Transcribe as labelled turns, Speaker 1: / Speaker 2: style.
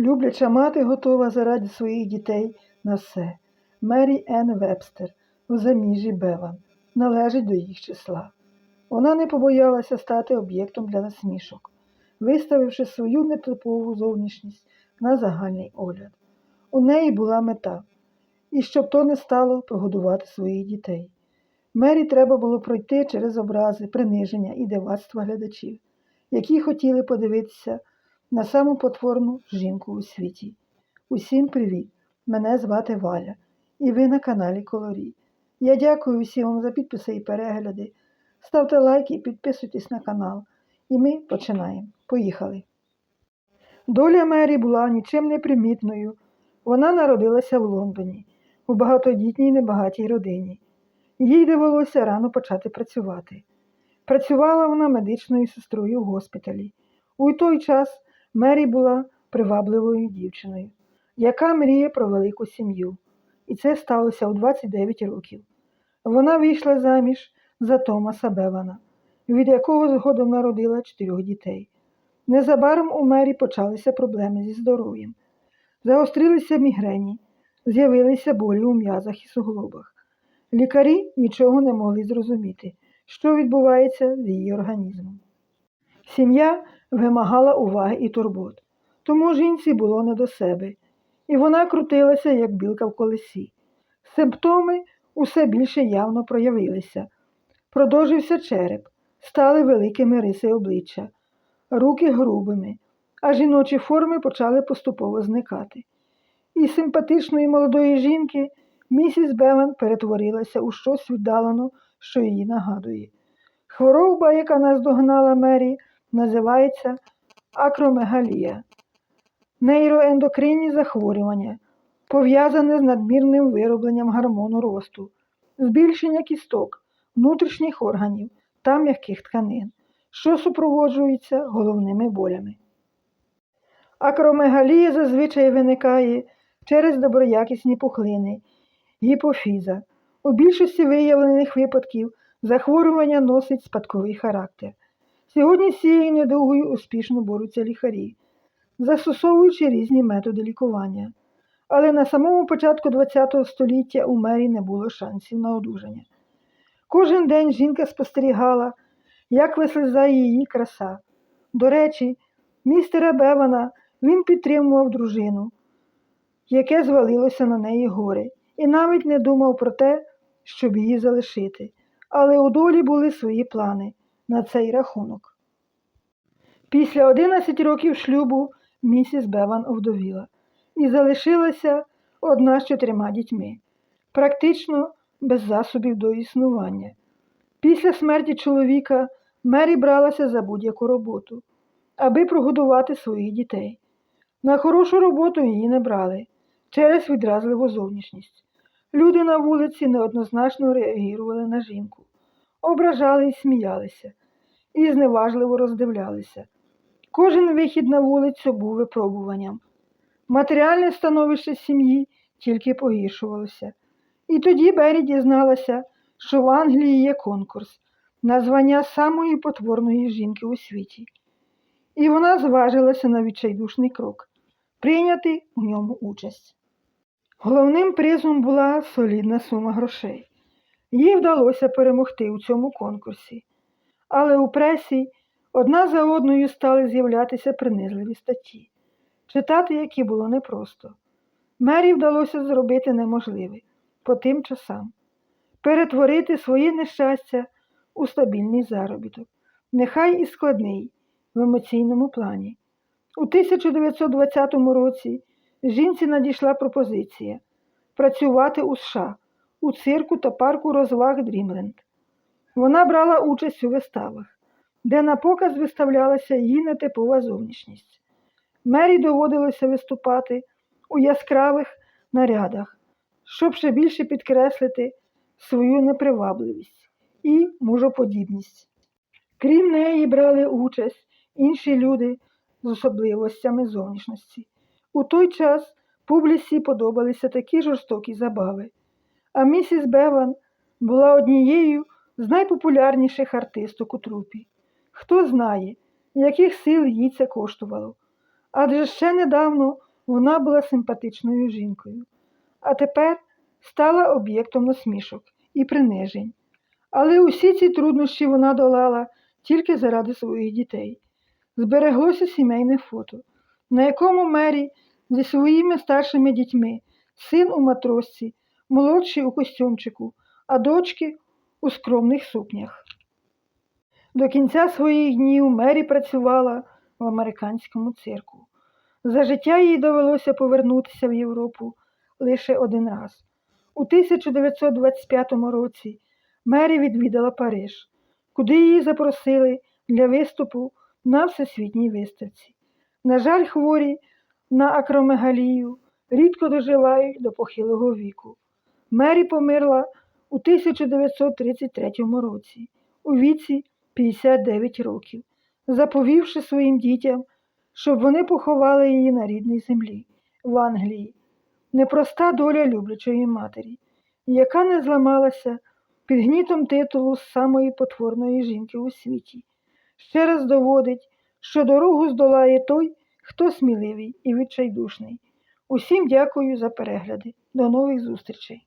Speaker 1: Любляча мати готова заради своїх дітей на все. Мері Енн Вебстер у заміжі Беван належить до їх числа. Вона не побоялася стати об'єктом для насмішок, виставивши свою нетипову зовнішність на загальний огляд. У неї була мета, і щоб то не стало прогодувати своїх дітей. Мері треба було пройти через образи, приниження і дивацтва глядачів, які хотіли подивитися на саму потворну жінку у світі. Усім привіт! Мене звати Валя, і ви на каналі Колорі. Я дякую всім вам за підписи і перегляди. Ставте лайки і підписуйтесь на канал. І ми починаємо. Поїхали. Доля Мері була нічим не примітною. Вона народилася в Лондоні, у багатодітній небагатій родині. Їй довелося рано почати працювати. Працювала вона медичною сестрою в госпіталі. У той час Мері була привабливою дівчиною, яка мріє про велику сім'ю. І це сталося у 29 років. Вона вийшла заміж за Томаса Бевана, від якого згодом народила чотирьох дітей. Незабаром у Мері почалися проблеми зі здоров'ям. Загострилися мігрені, з'явилися болі у м'язах і суглобах. Лікарі нічого не могли зрозуміти, що відбувається з її організмом. Сім'я вимагала уваги і турбот, тому жінці було не до себе, і вона крутилася, як білка в колесі. Симптоми усе більше явно проявилися. Продовжився череп, стали великими риси обличчя, руки грубими, а жіночі форми почали поступово зникати. Із симпатичної молодої жінки місіс Беван перетворилася у щось віддалено, що її нагадує. Хвороба, яка наздогнала Мері, називається акромегалія, нейроендокринні захворювання, пов'язане з надмірним виробленням гормону росту, збільшення кісток, внутрішніх органів та м'яких тканин, що супроводжується головними болями. Акромегалія зазвичай виникає через доброякісні пухлини, гіпофіза. У більшості виявлених випадків захворювання носить спадковий характер. Сьогодні з цією недугою успішно борються лікарі, застосовуючи різні методи лікування. Але на самому початку ХХ століття у Мері не було шансів на одужання. Кожен день жінка спостерігала, як вислизає її краса. До речі, містера Бевана він підтримував дружину, яке звалилося на неї горе, і навіть не думав про те, щоб її залишити. Але у долі були свої плани на цей рахунок. Після 11 років шлюбу місіс Беван овдовіла і залишилася одна з чотирма дітьми, практично без засобів до існування. Після смерті чоловіка Мері бралася за будь-яку роботу, аби прогодувати своїх дітей. На хорошу роботу її не брали через відразливу зовнішність. Люди на вулиці неоднозначно реагували на жінку, ображали і сміялися, і зневажливо роздивлялися. Кожен вихід на вулицю був випробуванням. Матеріальне становище сім'ї тільки погіршувалося. І тоді Бері дізналася, що в Англії є конкурс на звання самої потворної жінки у світі. І вона зважилася на відчайдушний крок прийняти у ньому участь. Головним призом була солідна сума грошей. Їй вдалося перемогти у цьому конкурсі, але у пресі одна за одною стали з'являтися принизливі статті, читати які було непросто. Мері вдалося зробити неможливе по тим часам перетворити своє нещастя у стабільний заробіток, нехай і складний в емоційному плані. У 1920 році жінці надійшла пропозиція працювати у США у цирку та парку розваг Дрімленд. Вона брала участь у виставах, де на показ виставлялася її нетипова зовнішність. Мері доводилося виступати у яскравих нарядах, щоб ще більше підкреслити свою непривабливість і мужоподібність. Крім неї, брали участь інші люди з особливостями зовнішності. У той час публіці подобалися такі жорстокі забави, а місіс Беван була однією з найпопулярніших артисток у трупі. Хто знає, яких сил їй це коштувало. Адже ще недавно Вона була симпатичною жінкою, а тепер стала об'єктом насмішок і принижень. Але усі ці труднощі вона долала тільки заради своїх дітей. Збереглося сімейне фото, на якому Мері зі своїми старшими дітьми, син у матросці, молодший у костюмчику, а дочки у скромних сукнях. До кінця своїх днів Мері працювала в американському цирку. За життя їй довелося повернутися в Європу лише один раз. У 1925 році Мері відвідала Париж, куди її запросили для виступу на всесвітній виставці. На жаль, хворі на акромегалію рідко доживають до похилого віку. Мері померла у 1933 році у віці 59 років, заповівши своїм дітям, щоб вони поховали її на рідній землі в Англії. Непроста доля люблячої матері, яка не зламалася під гнітом титулу самої потворної жінки у світі. Ще раз доводить, що дорогу здолає той, хто сміливий і відчайдушний. Усім дякую за перегляди. До нових зустрічей!